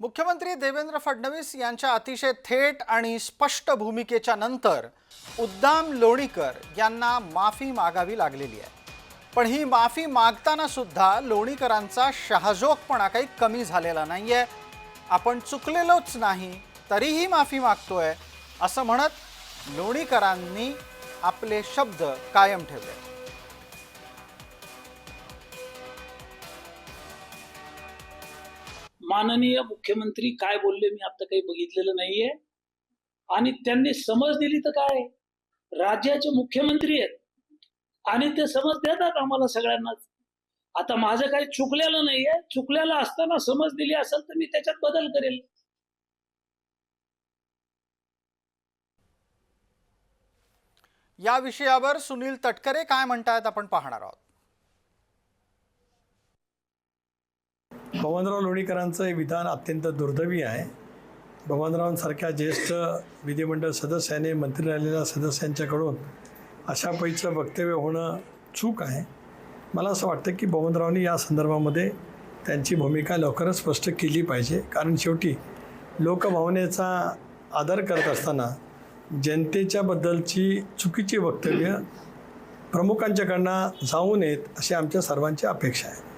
मुख्यमंत्री देवेंद्र फडणवीस यांच्या अतिशय थेट आणि स्पष्ट भूमिकेच्या नंतर उद्दाम लोणीकर यांना माफी मागावी लागलेली आहे. पण ही माफी मागताना सुद्धा लोणीकरांचा शहाजोगपणा काही कमी झालेला नाही आहे आपण चुकलेलोच नाही तरीही माफी मागतोय असं म्हणत लोणीकरांनी आपले शब्द कायम ठेवले. माननीय मुख्यमंत्री काय बोलले मी आता काही बघितलेलं नाहीये. आणि त्यांनी समज दिली तर काय? राज्याचे मुख्यमंत्री आहेत. आणि ते समज देतात आम्हाला सगळ्यांनाच. आता माझं काही चुकलेलं नाहीये. चुकलेलं असताना समज दिली असेल तर मी त्याच्यात बदल करेल. या विषयावर सुनील तटकरे काय म्हणतायत आपण पाहणार आहोत. बबनराव लोणीकरांचं हे विधान अत्यंत दुर्दैवी आहे. बबनरावांसारख्या ज्येष्ठ विधिमंडळ सदस्याने मंत्री राहिलेल्या सदस्यांच्याकडून अशा पैचं वक्तव्य होणं चूक आहे. मला असं वाटतं की बबनरावांनी या संदर्भामध्ये त्यांची भूमिका लवकरच स्पष्ट केली पाहिजे. कारण शेवटी लोकभावनेचा आदर करत असताना जनतेच्याबद्दलची चुकीची वक्तव्य प्रमुखांच्याकडनं जाऊ नयेत अशी आमच्या सर्वांची अपेक्षा आहे.